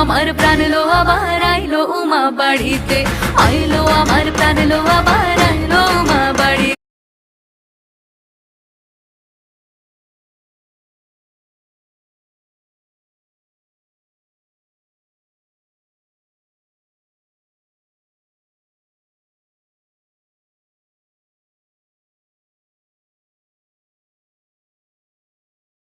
আমার প্রাণ লো আবার আইলো উমা বাড়িতে। আইলো আমার প্রাণ লো আবার